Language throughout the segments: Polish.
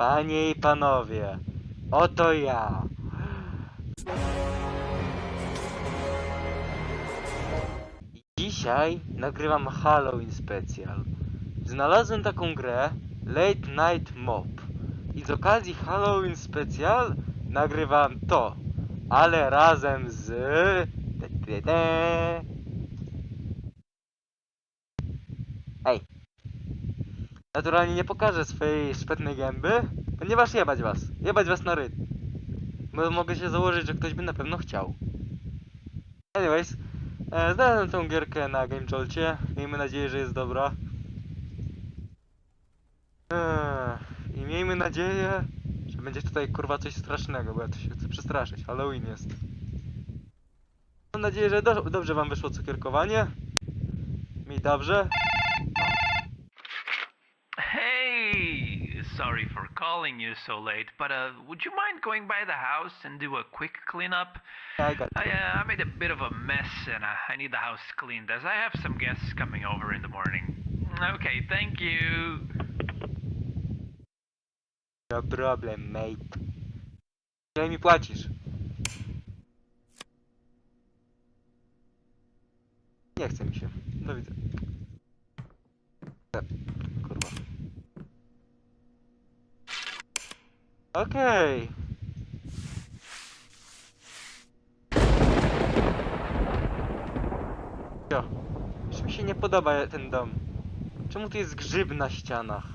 Panie i panowie, oto ja. Dzisiaj nagrywam Halloween Special. Znalazłem taką grę Late Night Mob. I z okazji Halloween Special nagrywam to. Ale razem z... Ej. Naturalnie nie pokażę swojej szpetnej gęby, ponieważ jebać was. Jebać was na ryt. Bo mogę się założyć, że ktoś by na pewno chciał. Anyways, e, znalazłem tą gierkę na GameJolcie. Miejmy nadzieję, że jest dobra. Eee, I miejmy nadzieję, że będzie tutaj kurwa coś strasznego, bo ja tu się chcę przestraszyć. Halloween jest. Mam nadzieję, że do, dobrze wam wyszło cukierkowanie. Mi dobrze. Sorry for calling you so late, but uh, would you mind going by the house and do a quick cleanup? I got I, uh, I made a bit of a mess and uh, I need the house cleaned as I have some guests coming over in the morning. Okay, thank you. No problem, mate. Ile mi płacisz? Nie chce mi się. Do widzenia. Kurwa. Okej. Jo. Już mi się nie podoba ten dom. Czemu tu jest grzyb na ścianach?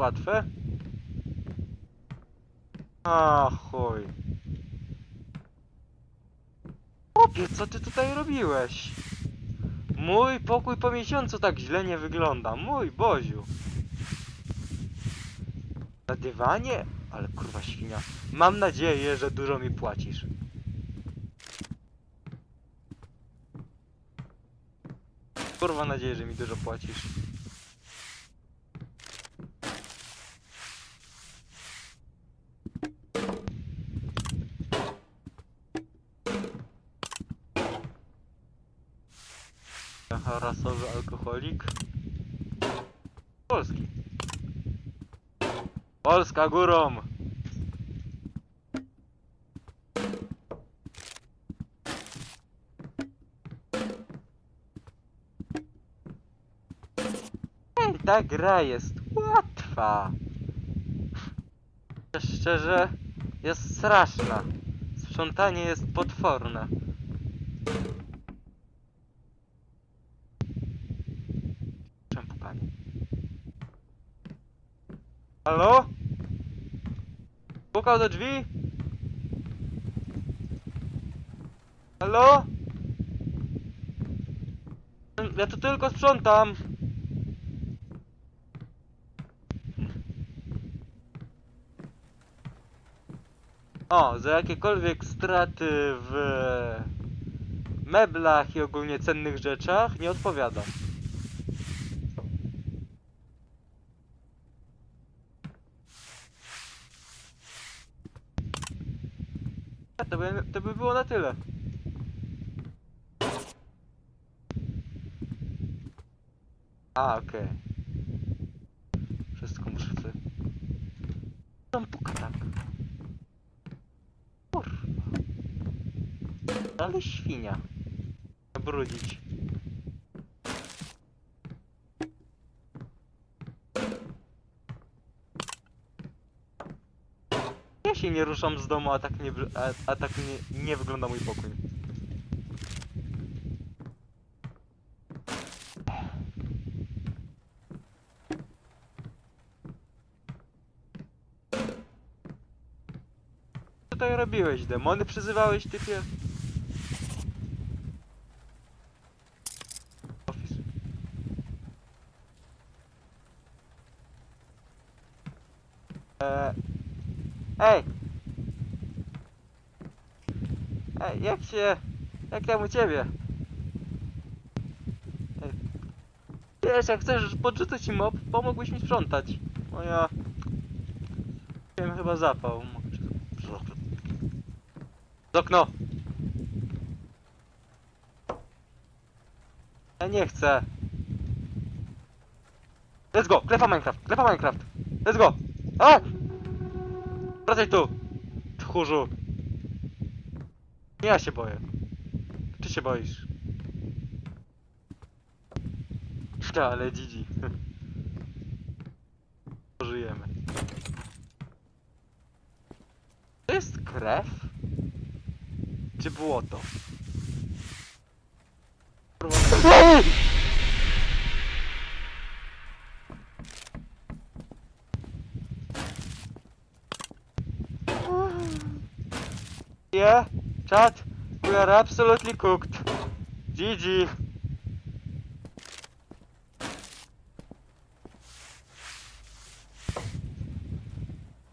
Łatwe? A chuj. Chłopie, co ty tutaj robiłeś? Mój pokój po miesiącu tak źle nie wygląda. Mój Boziu. Na dywanie? Ale kurwa świnia. Mam nadzieję, że dużo mi płacisz. Kurwa nadzieję, że mi dużo płacisz. Rasowy alkoholik. Polski. Polska górą! Ej, ta gra jest łatwa. Szczerze, jest straszna. Sprzątanie jest potworne. Czemu pukanie? Halo? Pukał do drzwi? Halo? Ja tu tylko sprzątam. O, za jakiekolwiek straty w meblach i ogólnie cennych rzeczach nie odpowiadam. A, To by, było na tyle. A, okej. Wszystko muszę sobie... Tam puka tak. Kurwa. Ale świnia. Brudzić. Ja się nie ruszam z domu, a tak nie, a, a tak nie, nie wygląda mój pokój. Co tutaj robiłeś? Demony przyzywałeś, typie? Office. Eee... Ej! Ej, jak się... Jak tam u ciebie? Wiesz, jak chcesz podrzucać ci mop, pomógłbyś mi sprzątać. No ja... Miałem chyba zapał. Z okno! Ja nie chcę. Let's go! Klepa Minecraft! Klepa Minecraft! Let's go! A! Wracaj tu! Tchórzu! Ja się boję. Ty się boisz. Ta, ale Gigi. Żyjemy. To jest krew? Czy błoto? Kurwa. Yeah, chat, we are absolutely cooked. GG.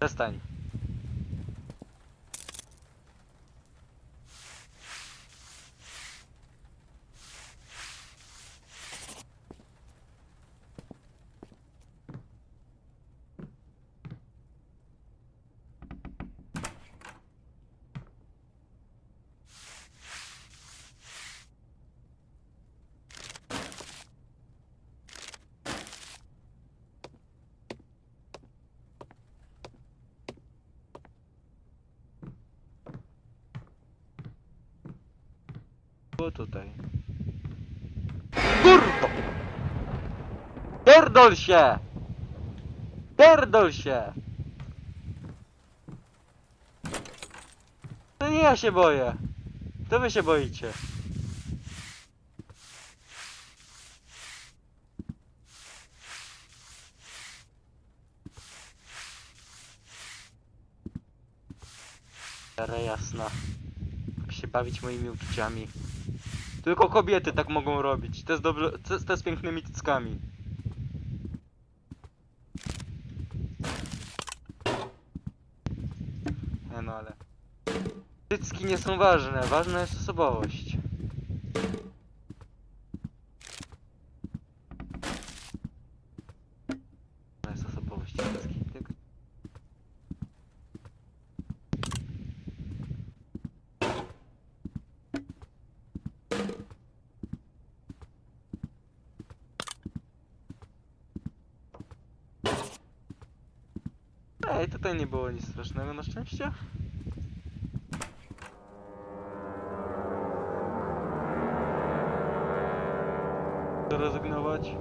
Przestań. Tutaj. Kurwa! Pierdol się! Pierdol się! To nie ja się boję. To wy się boicie. Cholera jasna. Jak się bawić moimi uczuciami. Tylko kobiety tak mogą robić. To jest dobrze. Z pięknymi cyckami. Nie no ale. Cycki nie są ważne. Ważna jest osobowość. Ważna jest osobowość cycki. Tylko- Ej, tutaj nie było nic strasznego na szczęście. Zrezygnować.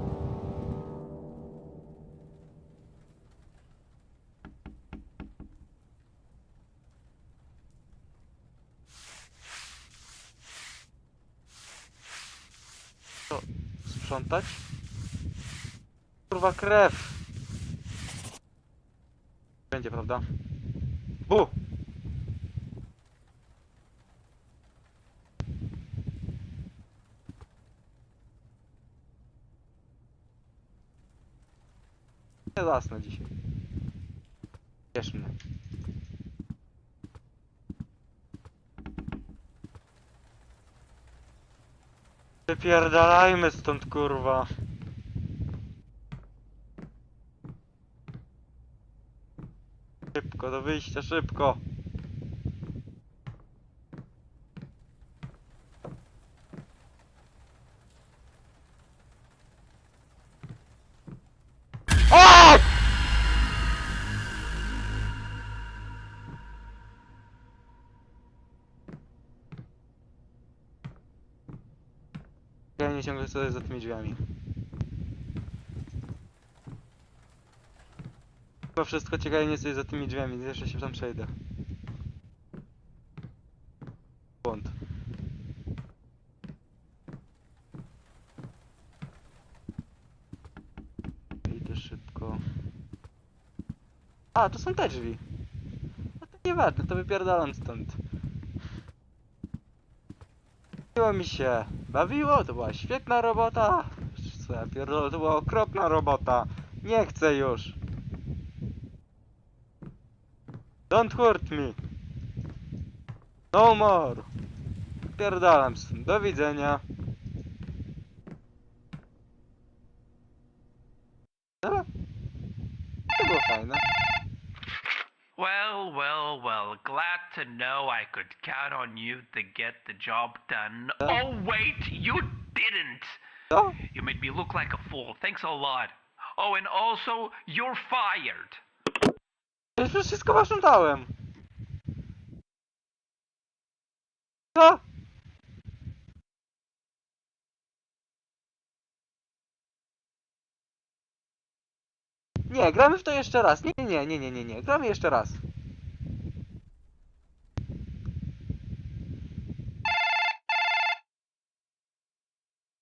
Sprzątać? Kurwa krew! Będzie, prawda? Bu! Nie zasnę dzisiaj. Ciesz mnie. Wypierdalajmy stąd, kurwa. Do wyjścia, szybko. O! Ja nie ciągle stoję za tymi drzwiami. Chyba wszystko ciekawe nie stoi za tymi drzwiami, jeszcze się tam przejdę. Błąd. Idę szybko. A, to są te drzwi. No to nieważne, to wypierdalam stąd. Bawiło mi się. Bawiło, to była świetna robota. Co ja pierdolę, to była okropna robota. Nie chcę już. Don't hurt me. No more. Pierdalam stąd. Do widzenia. Dobra. To było fajne. Well, well, well. Glad to know I could count on you to get the job done. Uh. Oh, wait, you didn't. You made me look like a fool. Thanks a lot. Oh, and also, you're fired. Przecież już wszystko wam dałem. Co? Nie, gramy w to jeszcze raz. Nie, nie, nie, nie, nie, nie. Gramy jeszcze raz.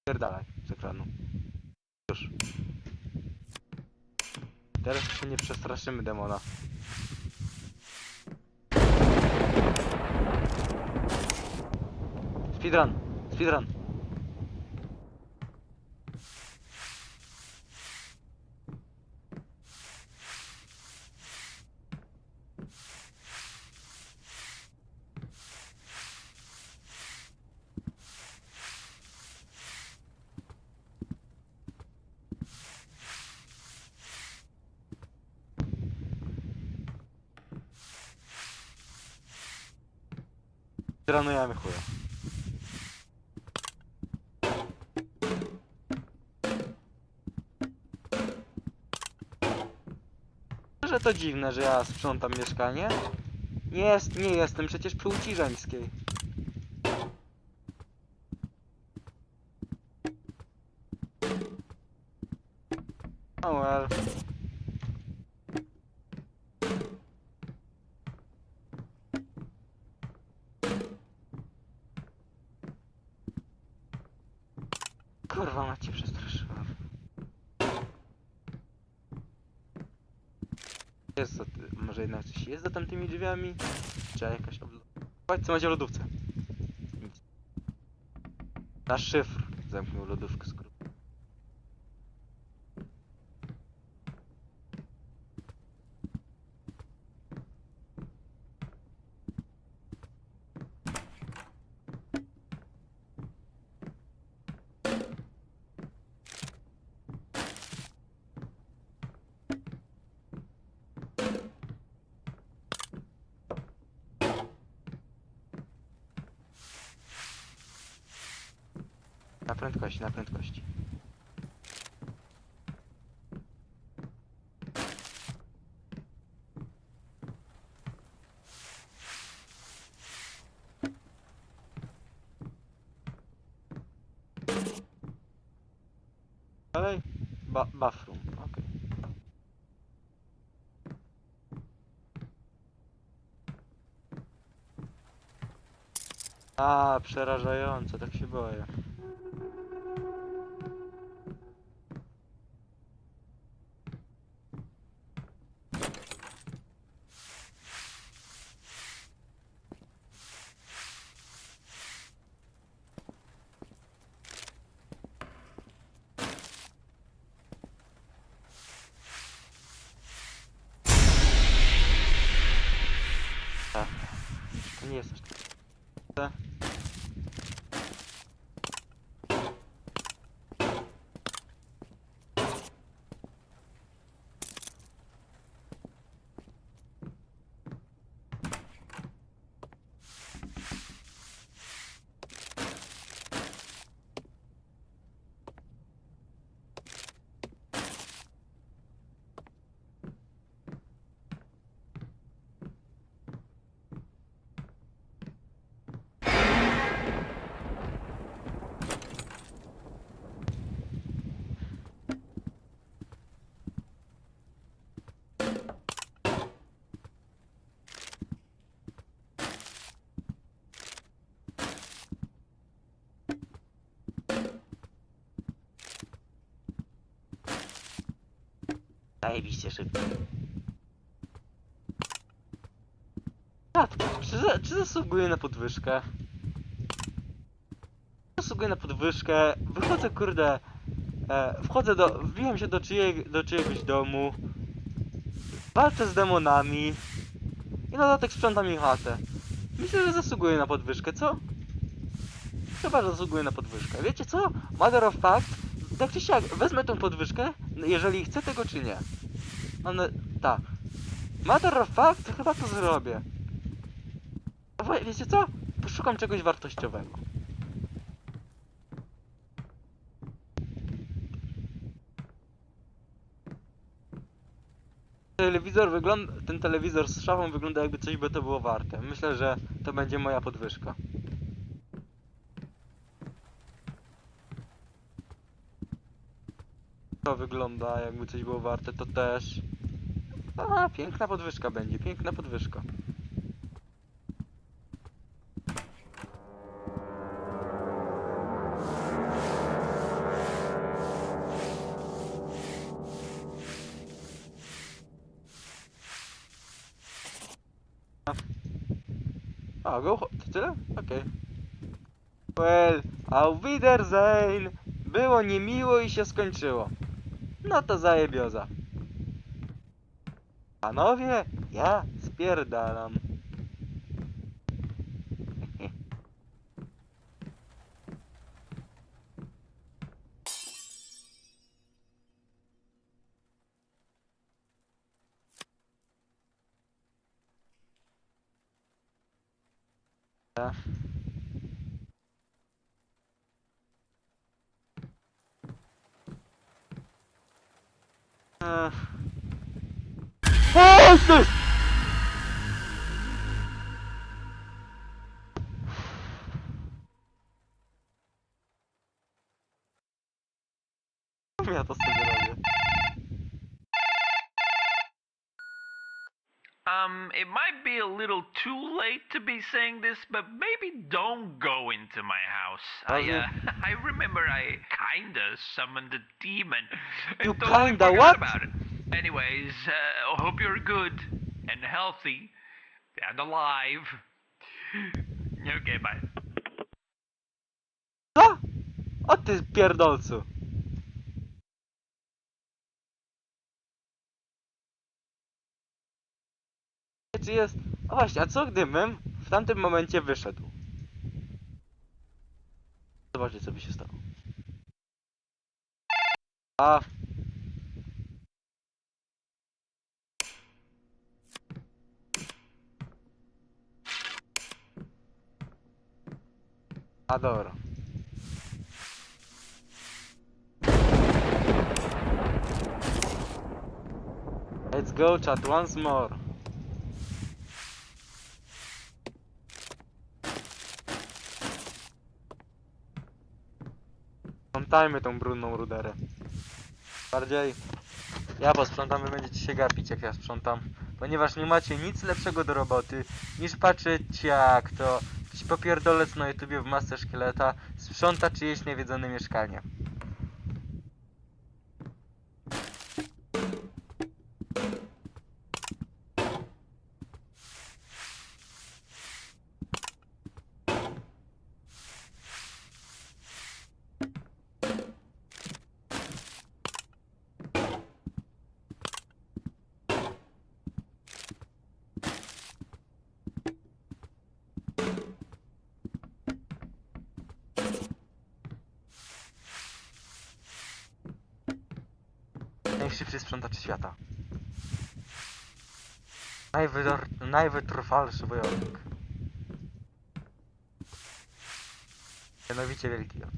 Pierdalaj z ekranu. Już. Teraz się nie przestraszymy demona. Speedrun, speedrun. Speedrunujemy chuja. Że to dziwne, że ja sprzątam mieszkanie. Nie jest, nie jestem przecież płci żeńskiej. Oh well. Kurwa macie przestraszyłem. Jest za, ty- może jednak coś jest za tamtymi drzwiami? Czy jakaś oblo... Chodź, co macie w lodówce? Nic. Nasz szyfr zamknął lodówkę z prędkości, na prędkości. Dalej? Ba bathroom. A, przerażające, tak się boję. A, to nie jest Zajebiście szybko. Rzadko. Czy, za- czy zasługuję na podwyżkę? Zasługuję na podwyżkę. Wychodzę, kurde. E, wchodzę do. Wbijam się do, czyjej, do czyjegoś domu. Walczę z demonami. I na dodatek sprzątam im chatę. Myślę, że zasługuję na podwyżkę, co? Chyba zasługuję na podwyżkę. Wiecie co? Matter of fact, tak czy siak, wezmę tą podwyżkę, jeżeli chcę tego czy nie. One, tak. Matter of fact, chyba to zrobię. Wo- Wiecie co? Poszukam czegoś wartościowego. Telewizor wygląda, ten telewizor z szafą wygląda jakby coś by to było warte. Myślę, że to będzie moja podwyżka. To wygląda jakby coś było warte, to też. A, piękna podwyżka będzie, piękna podwyżka. A, go, to tyle? Okej. Well, auf Wiedersehen! Było niemiło i się skończyło. No to zajebioza. Panowie, ja spierdalam. Ja. Ech. Ja to sobie robię. Um, it might be a little too late to be saying this, but maybe don't go into my house. I, uh, I remember I kinda summoned a demon. You kinda what? About it. Anyways, uh, hope you're good and healthy and alive. Okay, bye. Co? O ty pierdolcu. Czy jest... A właśnie, a co gdybym w tamtym momencie wyszedł? Zobaczcie co by się stało. A... A dobra. Let's go chat once more. Sprzątajmy tą brudną ruderę. Bardziej ja posprzątam, wy będziecie się gapić jak ja sprzątam. Ponieważ nie macie nic lepszego do roboty niż patrzeć jak to popierdolec na YouTubie w masce szkieleta sprząta czyjeś nawiedzone mieszkanie. Najszybszy sprzątacz świata. Najwytor- najwytrwalszy wojownik. Mianowicie Wielki Jot.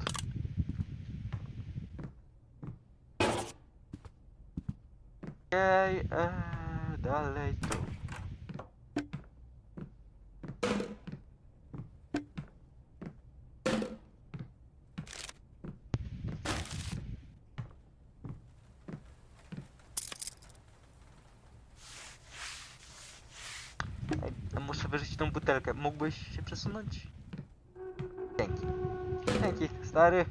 Okej, eee, dalej tu. Ej, no muszę wyrzucić tą butelkę. Mógłbyś się przesunąć? Dzięki. Dzięki, stary.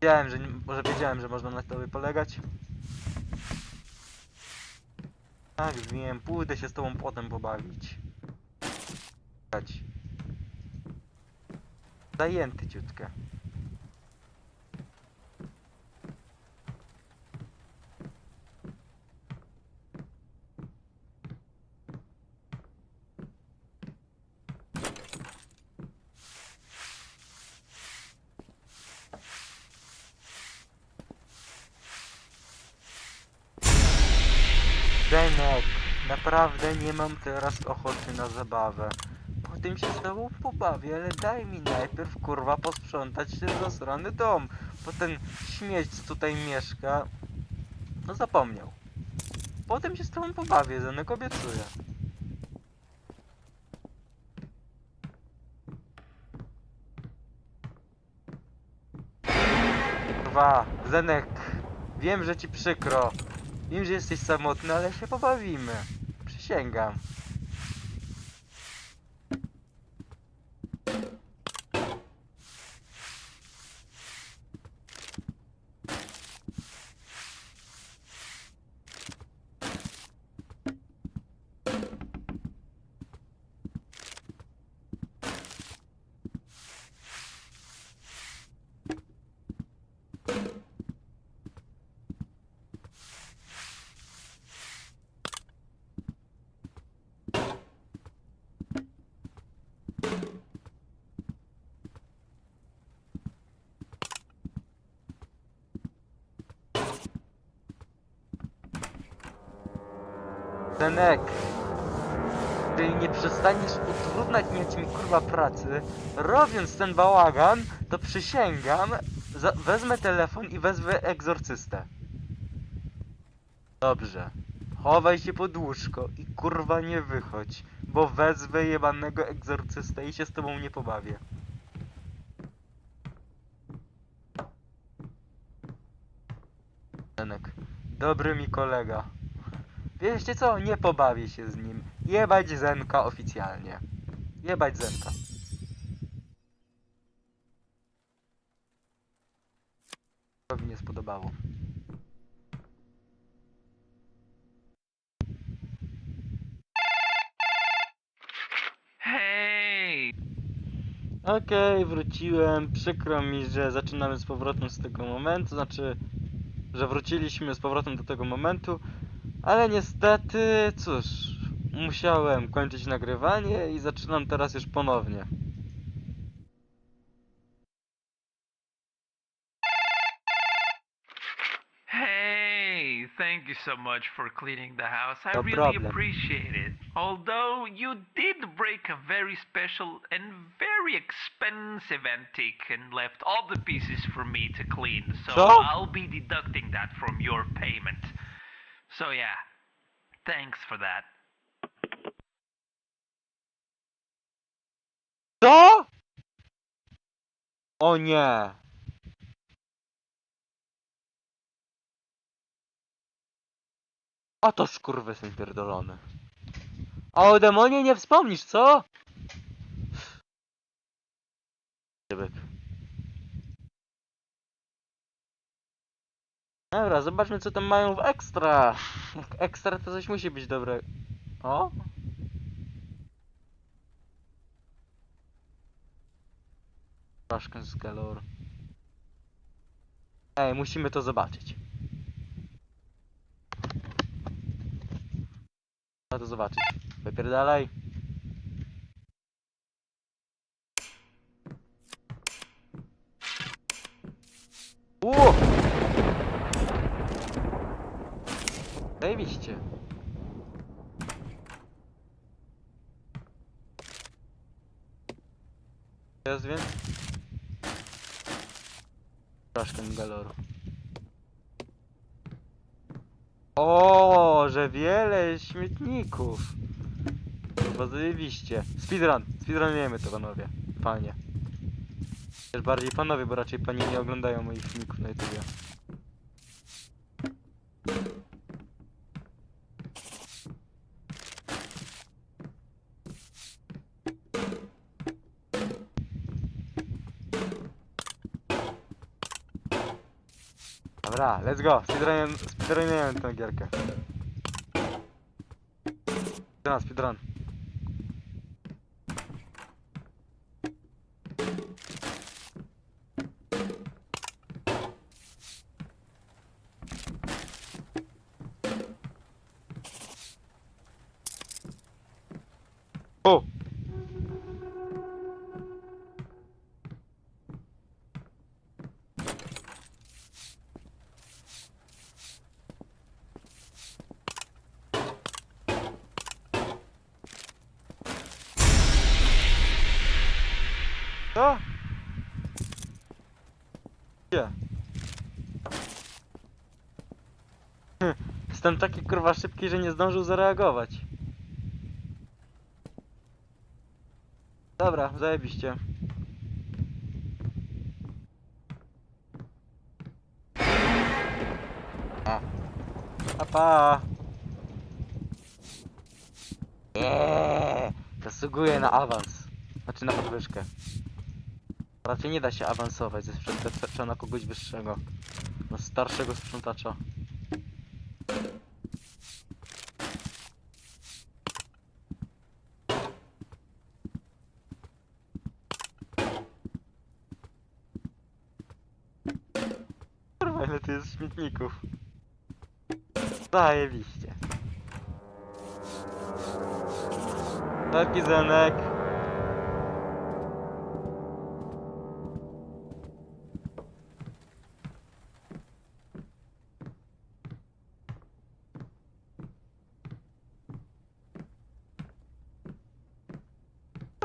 Wiedziałem, że może wiedziałem, że można na tobie polegać. Tak, wiem, pójdę się z tobą potem pobawić. Zajęty ciutkę. Zenek, naprawdę nie mam teraz ochoty na zabawę. Potem się z tobą pobawię, ale daj mi najpierw kurwa posprzątać ten zasrany dom. Bo ten śmieć co tutaj mieszka, no zapomniał. potem się z tobą pobawię, Zenek, obiecuję. Kurwa, Zenek, wiem, że ci przykro. Wiem, że jesteś samotny, ale się pobawimy. Przysięgam. Zenek, jeżeli nie przestaniesz utrudniać mi kurwa pracy, robiąc ten bałagan, to przysięgam, wezmę telefon i wezmę egzorcystę. Dobrze. Chowaj się pod łóżko i kurwa nie wychodź, bo wezwę jebanego egzorcystę i się z tobą nie pobawię. Zenek, dobry mi kolega. Wiecie co? Nie pobawię się z nim. Jebać Zenka oficjalnie. Jebać Zenka. To mi nie spodobało. Hey! Okej, wróciłem. Przykro mi, że zaczynamy z powrotem z tego momentu. Znaczy, że wróciliśmy z powrotem do tego momentu. Ale niestety, cóż, musiałem kończyć nagrywanie i zaczynam teraz już ponownie. Hey! Thank you so much for cleaning the house. I No really problem. appreciate it. Although you did break a very special and very expensive antique and left all the pieces for me to clean, so So? I'll be deducting that from your payment. So yeah, thanks for that. Co? O nie. A to skurwysyn pierdolony. A o demonie nie wspomnisz, co? Dobra, zobaczmy co tam mają w ekstra. Ekstra to coś musi być dobre. O? Troszkę z galor. Ej, musimy to zobaczyć. Trzeba to zobaczyć. Wypierdalaj. Ło! Zajebiście. Jest więc? Troszkę galoru. O, że wiele śmietników. Chyba zajebiście. Speedrun. Speedrunujemy to panowie. Panie. Też bardziej panowie, bo raczej panie nie oglądają moich filmików na YouTubie. Dobra, let's go. Speedrun, speedrunujemy tę gierkę. Speedrun, speedrun. co? Gdzie? Hm, jestem taki kurwa szybki, że nie zdążył zareagować. Dobra, zajebiście. A. Pa. Eee, zasługuję na awans. Znaczy na podwyżkę. Raczej nie da się awansować ze sprzątacza na kogoś wyższego. Na starszego sprzątacza. Kurwa, ile tu jest śmietników. Zajebiście. Taki zenek.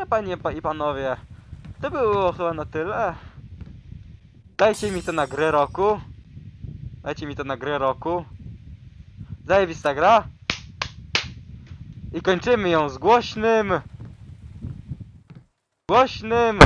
Panie pa- i panowie, to było chyba na tyle. Dajcie mi to na grę roku. Dajcie mi to na grę roku. Zajebista gra. I kończymy ją z głośnym. Głośnym.